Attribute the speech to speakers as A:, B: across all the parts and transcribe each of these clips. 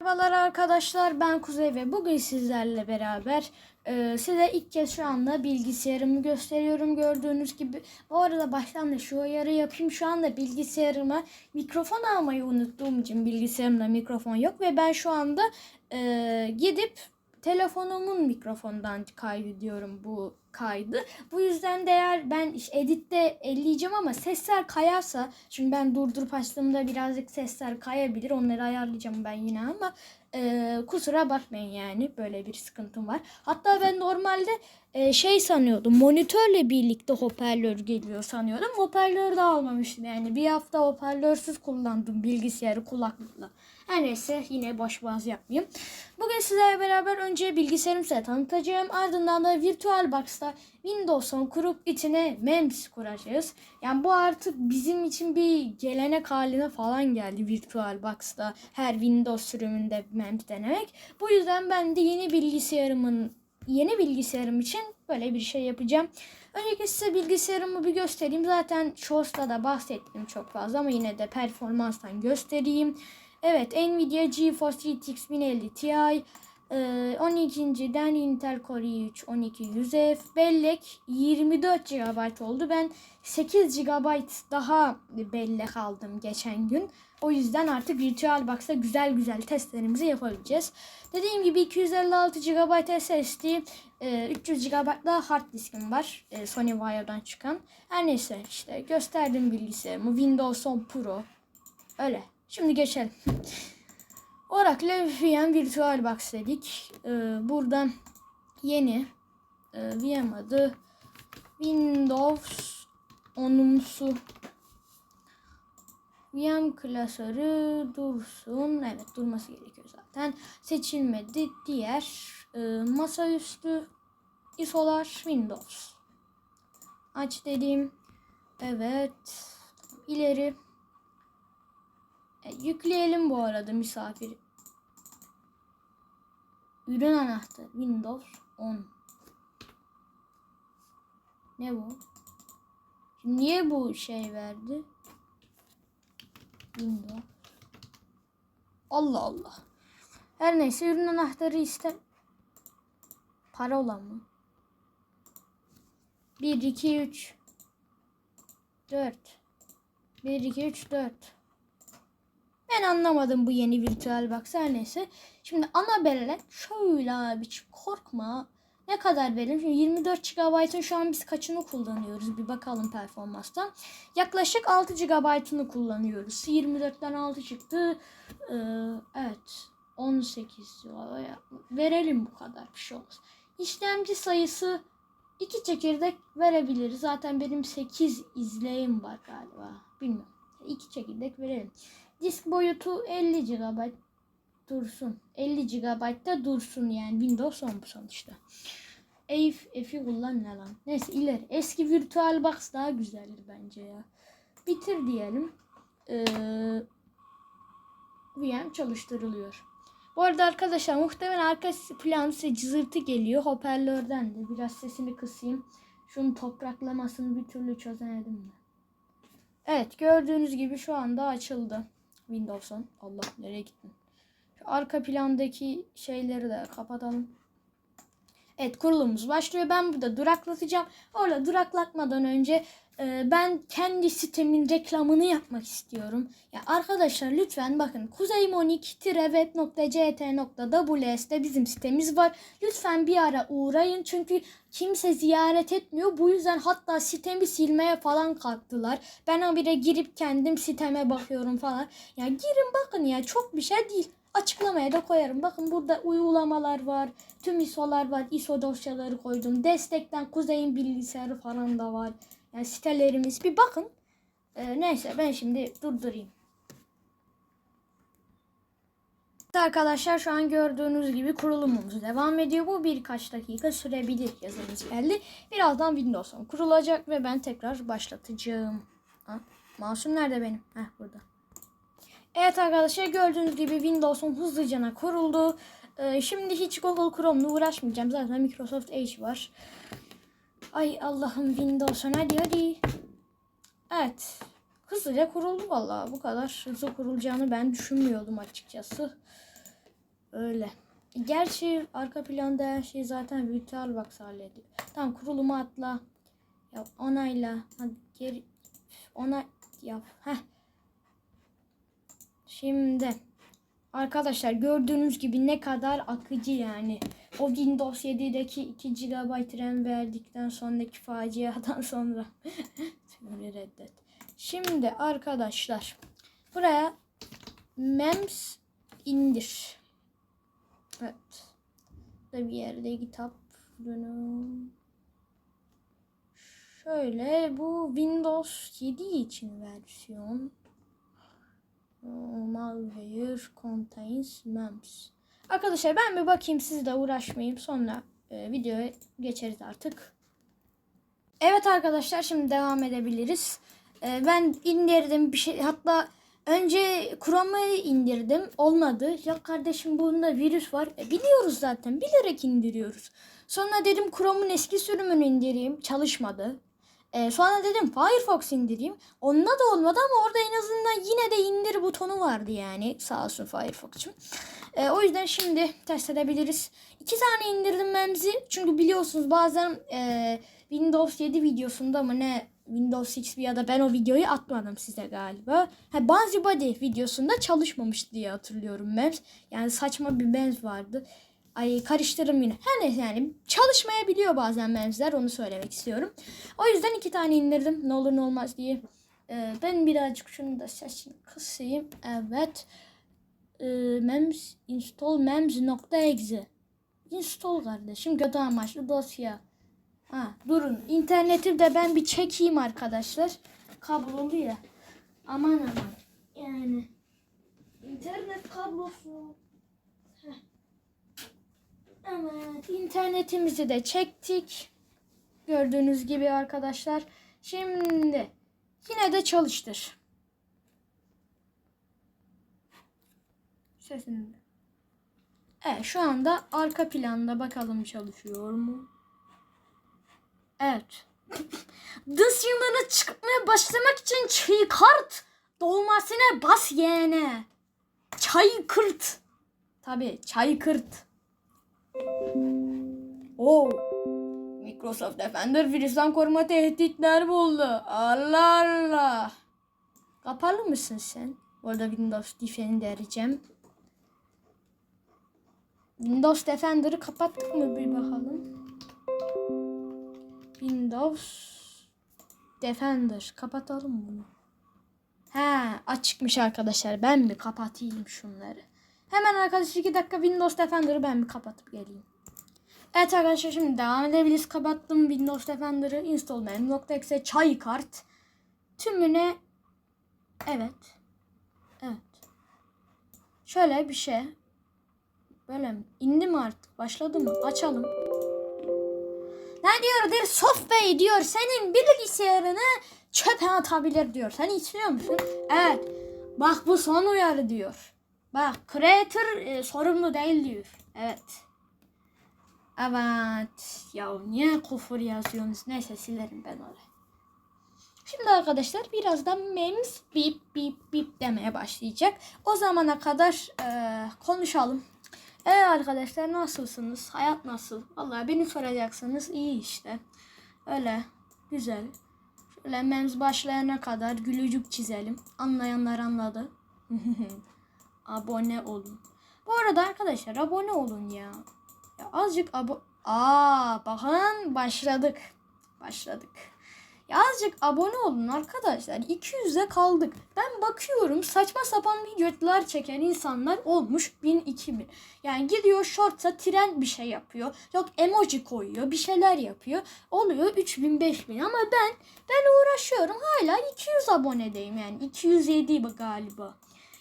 A: Merhabalar arkadaşlar ben Kuzey ve bugün sizlerle beraber e, size ilk kez şu anda bilgisayarımı gösteriyorum gördüğünüz gibi. Bu arada baştan da şu ayarı yapayım şu anda bilgisayarıma mikrofon almayı unuttuğum için bilgisayarımda mikrofon yok ve ben şu anda e, gidip telefonumun mikrofondan kaydediyorum bu kaydı. Bu yüzden de eğer ben editte elleyeceğim ama sesler kayarsa çünkü ben durdurup açtığımda birazcık sesler kayabilir. Onları ayarlayacağım ben yine ama e, kusura bakmayın yani böyle bir sıkıntım var. Hatta ben normalde e, şey sanıyordum monitörle birlikte hoparlör geliyor sanıyordum. Hoparlör de almamıştım yani bir hafta hoparlörsüz kullandım bilgisayarı kulaklıkla. Her neyse yine boş boğaz yapmayayım. Bugün sizlerle beraber önce bilgisayarımı size tanıtacağım. Ardından da VirtualBox'ta Windows 10 kurup içine MEMS kuracağız. Yani bu artık bizim için bir gelenek haline falan geldi VirtualBox'ta her Windows sürümünde MEMS denemek. Bu yüzden ben de yeni bilgisayarımın yeni bilgisayarım için böyle bir şey yapacağım. Öncelikle size bilgisayarımı bir göstereyim. Zaten Shorts'ta da bahsettim çok fazla ama yine de performanstan göstereyim. Evet Nvidia GeForce GTX 1050 Ti e, 12. Den Intel Core i3 12100F bellek 24 GB oldu. Ben 8 GB daha bellek aldım geçen gün. O yüzden artık VirtualBox'ta güzel güzel testlerimizi yapabileceğiz. Dediğim gibi 256 GB SSD, e, 300 GB da hard diskim var. E, Sony Wire'dan çıkan. Her neyse işte gösterdim bilgisayarımı. Windows 10 Pro. Öyle. Şimdi geçelim. Oracle VM VirtualBox dedik. Ee, buradan yeni e, VM adı Windows 10'umsu VM klasörü dursun. Evet durması gerekiyor zaten. Seçilmedi. Diğer e, masaüstü isolar Windows. Aç dedim. Evet. İleri. E, yükleyelim bu arada misafir. Ürün anahtarı Windows 10. Ne bu? Şimdi niye bu şey verdi? Windows. Allah Allah. Her neyse ürün anahtarı iste. Para olan mı? 1 2 3 4 1 2 3 4 ben anlamadım bu yeni virtual box her neyse. Şimdi ana bellek şöyle abi korkma. Ne kadar verelim? Şimdi 24 GB'ın şu an biz kaçını kullanıyoruz? Bir bakalım performanstan. Yaklaşık 6 GB'ını kullanıyoruz. 24'ten 6 çıktı. Ee, evet. 18 verelim bu kadar bir şey olmaz. İşlemci sayısı 2 çekirdek verebiliriz. Zaten benim 8 izleyim var galiba. Bilmiyorum. 2 çekirdek verelim. Disk boyutu 50 GB dursun. 50 GB da dursun yani Windows 10 bu sonuçta. F, F'i kullan ne lan? Neyse ileri. Eski VirtualBox daha güzeldir bence ya. Bitir diyelim. Ee, VM çalıştırılıyor. Bu arada arkadaşlar muhtemelen arka plan size cızırtı geliyor. Hoparlörden de biraz sesini kısayım. Şunun topraklamasını bir türlü çözemedim de. Evet gördüğünüz gibi şu anda açıldı. Windows'un. Allah nereye gittin? Şu arka plandaki şeyleri de kapatalım. Evet kurulumumuz başlıyor. Ben burada duraklatacağım. Orada duraklatmadan önce e, ben kendi sitemin reklamını yapmak istiyorum. Ya arkadaşlar lütfen bakın kuzeymonik-web.ct.ws bizim sitemiz var. Lütfen bir ara uğrayın çünkü kimse ziyaret etmiyor. Bu yüzden hatta sitemi silmeye falan kalktılar. Ben habire girip kendim siteme bakıyorum falan. Ya girin bakın ya çok bir şey değil. Açıklamaya da koyarım. Bakın burada uygulamalar var. Tüm ISO'lar var. ISO dosyaları koydum. Destekten Kuzey'in bilgisayarı falan da var. Yani sitelerimiz bir bakın. Ee, neyse ben şimdi durdurayım. Arkadaşlar şu an gördüğünüz gibi kurulumumuz devam ediyor. Bu birkaç dakika sürebilir yazımız geldi. Birazdan Windows 10 kurulacak ve ben tekrar başlatacağım. Ha, mouse'um nerede benim? Heh burada. Evet arkadaşlar gördüğünüz gibi Windows'un hızlıca kuruldu. Ee, şimdi hiç Google Chrome'la uğraşmayacağım. Zaten Microsoft Edge var. Ay Allah'ım Windows'un hadi hadi. Evet. Hızlıca kuruldu vallahi. Bu kadar hızlı kurulacağını ben düşünmüyordum açıkçası. Öyle. Gerçi arka planda her şey zaten VirtualBox hallediyor. Tamam kurulumu atla. Ya onayla. Hadi geri ona yap. Heh. Şimdi arkadaşlar gördüğünüz gibi ne kadar akıcı yani. O Windows 7'deki 2 GB RAM verdikten sonraki faciadan sonra. Reddet. Şimdi arkadaşlar buraya MEMS indir. Evet. Burada bir yerde kitap. Dönüm. Şöyle bu Windows 7 için versiyon. Malware contains MEMS. Arkadaşlar ben bir bakayım sizle uğraşmayayım. Sonra e, videoya geçeriz artık. Evet arkadaşlar şimdi devam edebiliriz. E, ben indirdim bir şey hatta önce Chrome'u indirdim olmadı. Ya kardeşim bunda virüs var. E, biliyoruz zaten bilerek indiriyoruz. Sonra dedim Chrome'un eski sürümünü indireyim çalışmadı. E, sonra dedim Firefox indireyim. Onunla da olmadı ama orada en azından yine de indir butonu vardı yani. Sağ olsun Firefox'cum. E, o yüzden şimdi test edebiliriz. İki tane indirdim Memzi. Çünkü biliyorsunuz bazen e, Windows 7 videosunda mı ne Windows XP ya da ben o videoyu atmadım size galiba. Ha, Banzi Body videosunda çalışmamış diye hatırlıyorum MEMS. Yani saçma bir MEMS vardı. Ay karıştırırım yine. Her neyse yani çalışmayabiliyor bazen MEMS'ler onu söylemek istiyorum. O yüzden iki tane indirdim ne olur ne olmaz diye. Ee, ben birazcık şunu da sesini kısayım. Evet. Ee, mems install mems.exe Install kardeşim kötü amaçlı dosya. Ha, durun interneti de ben bir çekeyim arkadaşlar. Kablolu ya. Aman aman. Yani internet kablosu. Evet internetimizi de çektik. Gördüğünüz gibi arkadaşlar. Şimdi yine de çalıştır. Sesini. Evet şu anda arka planda bakalım çalışıyor mu? Evet. Dışarılara çıkmaya başlamak için çay kart dolmasına bas yeğene. Çay kırt. Tabi çay kırt. Oo. Microsoft Defender virüsten koruma tehditler buldu. Allah Allah. Kapalı mısın sen? Orada Windows Defender'cem. Windows Defender'ı kapattık mı bir bakalım. Windows Defender. Kapatalım bunu. He açıkmış arkadaşlar. Ben mi kapatayım şunları? Hemen arkadaşlar 2 dakika Windows Defender'ı ben bir kapatıp geleyim. Evet arkadaşlar şimdi devam edebiliriz. Kapattım Windows Defender'ı. Install mem.exe çay kart. Tümüne evet. Evet. Şöyle bir şey. Böyle mi? İndi mi artık? Başladı mı? Açalım. Ne diyor? Der Sof Bey diyor senin bilgisayarını çöpe atabilir diyor. Sen istiyor musun? Evet. Bak bu son uyarı diyor. Bak creator e, sorumlu değil diyor. Evet. Evet. Ya niye kufur yazıyorsunuz? Neyse silerim ben orayı. Şimdi arkadaşlar birazdan mems bip bip bip demeye başlayacak. O zamana kadar e, konuşalım. Evet arkadaşlar nasılsınız? Hayat nasıl? Vallahi beni soracaksanız iyi işte. Öyle güzel. Şöyle mems başlayana kadar gülücük çizelim. Anlayanlar anladı. abone olun. Bu arada arkadaşlar abone olun ya. Ya azıcık abo... Aa bakın başladık. Başladık. Ya azıcık abone olun arkadaşlar. 200'e kaldık. Ben bakıyorum saçma sapan videolar çeken insanlar olmuş 1000 2000. Yani gidiyor shorts'a trend bir şey yapıyor. Yok emoji koyuyor, bir şeyler yapıyor. Oluyor 3000 5000 ama ben ben uğraşıyorum. Hala 200 abonedeyim yani. 207 galiba.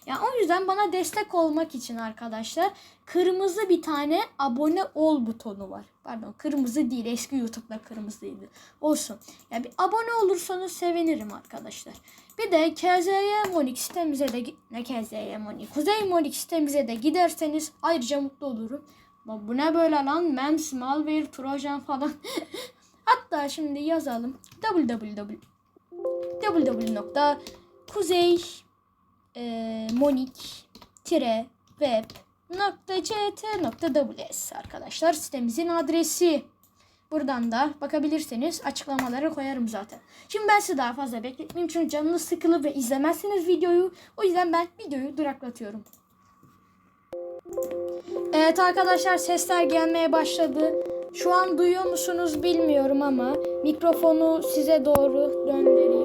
A: Yani o yüzden bana destek olmak için arkadaşlar kırmızı bir tane abone ol butonu var. Pardon kırmızı değil eski YouTube'da kırmızıydı. Olsun. Yani bir abone olursanız sevinirim arkadaşlar. Bir de KZY Monik sitemize de ne KZY Monik Kuzey Monik sitemize de giderseniz ayrıca mutlu olurum. Bu ne böyle lan mems, malware, trojan falan. Hatta şimdi yazalım www www.kuzey e, monik .ct.ws arkadaşlar sitemizin adresi. Buradan da bakabilirseniz açıklamalara koyarım zaten. Şimdi ben sizi daha fazla bekletmeyeyim çünkü canınız sıkılır ve izlemezsiniz videoyu. O yüzden ben videoyu duraklatıyorum. Evet arkadaşlar sesler gelmeye başladı. Şu an duyuyor musunuz bilmiyorum ama mikrofonu size doğru döndüreyim.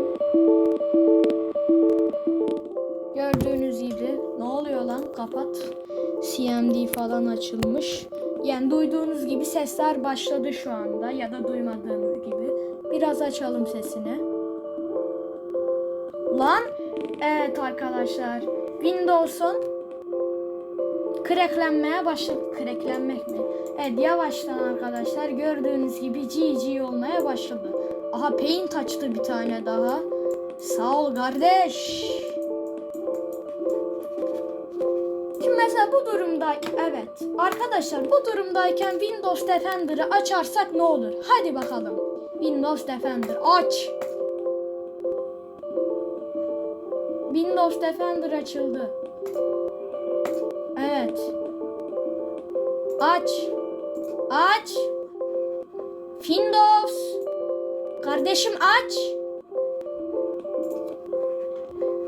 A: Kapat. CMD falan açılmış. Yani duyduğunuz gibi sesler başladı şu anda ya da duymadığınız gibi. Biraz açalım sesini. Lan evet arkadaşlar Windows'un cracklenmeye başladı. Cracklenmek mi? Evet yavaştan arkadaşlar gördüğünüz gibi GG olmaya başladı. Aha paint açtı bir tane daha. Sağ ol kardeş. Bu durumda evet arkadaşlar bu durumdayken Windows Defender'ı açarsak ne olur? Hadi bakalım. Windows Defender aç. Windows Defender açıldı. Evet. Aç. Aç. Windows. Kardeşim aç.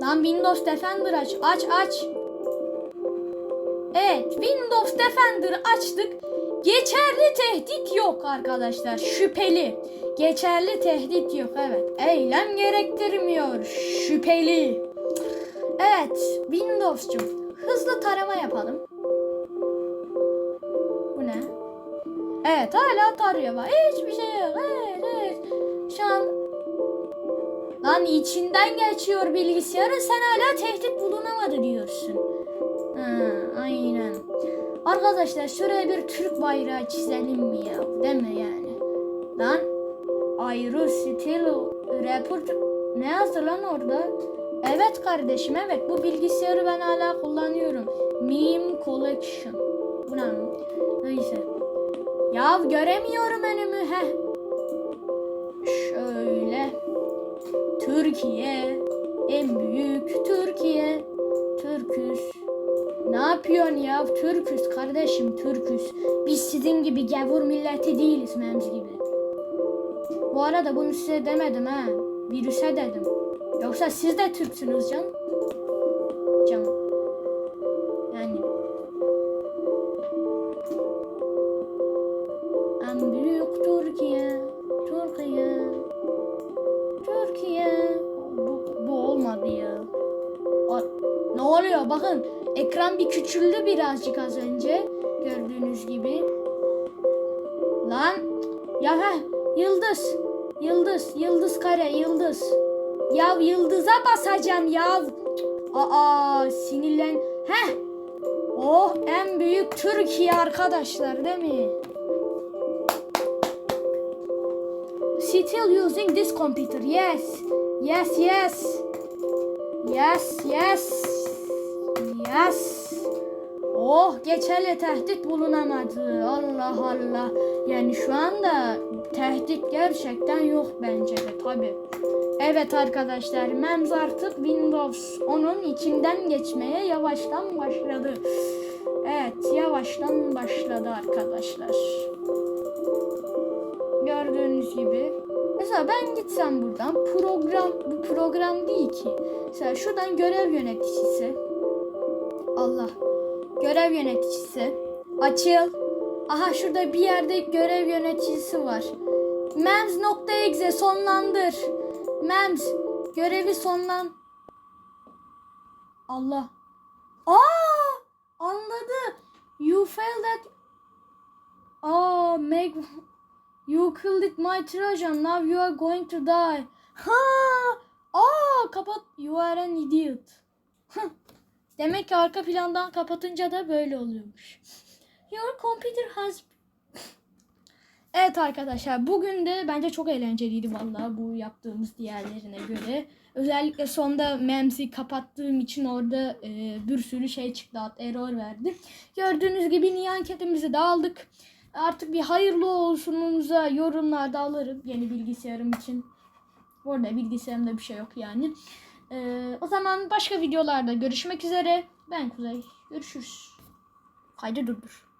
A: Lan Windows Defender aç. Aç aç. Evet, Windows Defender'ı açtık. Geçerli tehdit yok arkadaşlar. Şüpheli. Geçerli tehdit yok. Evet. Eylem gerektirmiyor. Şüpheli. Evet, Windows'cum. Hızlı tarama yapalım. Bu ne? Evet, hala tarıyor. Hiçbir şey yok. Evet, evet. Şu an Lan içinden geçiyor bilgisayarın sen hala tehdit bulunamadı diyorsun. Arkadaşlar şuraya bir Türk bayrağı çizelim mi ya? Değil mi yani? Lan ayrı stil report ne yazdı lan orada? Evet kardeşim evet bu bilgisayarı ben hala kullanıyorum. Meme Collection. Bu ne? Neyse. Ya göremiyorum önümü he. Şöyle. Türkiye. En büyük Türkiye. Türküz. Ne yapıyorsun ya? Türküz kardeşim Türküz. Biz sizin gibi gavur milleti değiliz memz gibi. Bu arada bunu size demedim ha. Virüse dedim. Yoksa siz de Türksünüz can. Ekran bir küçüldü birazcık az önce. Gördüğünüz gibi. Lan. Ya he, yıldız. Yıldız. Yıldız kare. Yıldız. Ya yıldıza basacağım ya. Aa sinirlen. Heh. Oh en büyük Türkiye arkadaşlar değil mi? Still using this computer. Yes. Yes, yes. Yes, yes. Yes. Oh, geçerli tehdit bulunamadı. Allah Allah. Yani şu anda tehdit gerçekten yok bence de tabi. Evet arkadaşlar, MEMS artık Windows onun içinden geçmeye yavaştan başladı. Evet, yavaştan başladı arkadaşlar. Gördüğünüz gibi. Mesela ben gitsem buradan program bu program değil ki. Mesela şuradan görev yöneticisi. Allah. Görev yöneticisi. Açıl. Aha şurada bir yerde görev yöneticisi var. Mems.exe sonlandır. Mems görevi sonlan. Allah. Aa! Anladı. You failed at Aa, make You killed it my Trojan. Now you are going to die. Ha! Aa, kapat. You are an idiot. Demek ki arka plandan kapatınca da böyle oluyormuş. Your computer has Evet arkadaşlar bugün de bence çok eğlenceliydi vallahi bu yaptığımız diğerlerine göre. Özellikle sonda Mems'i kapattığım için orada e, bir sürü şey çıktı hatta error verdi. Gördüğünüz gibi niye anketimizi de aldık. Artık bir hayırlı olsununuza yorumlarda alırım yeni bilgisayarım için. Bu arada bilgisayarımda bir şey yok yani. E, o zaman başka videolarda görüşmek üzere. Ben Kuzey. Görüşürüz. Kaydı durdur.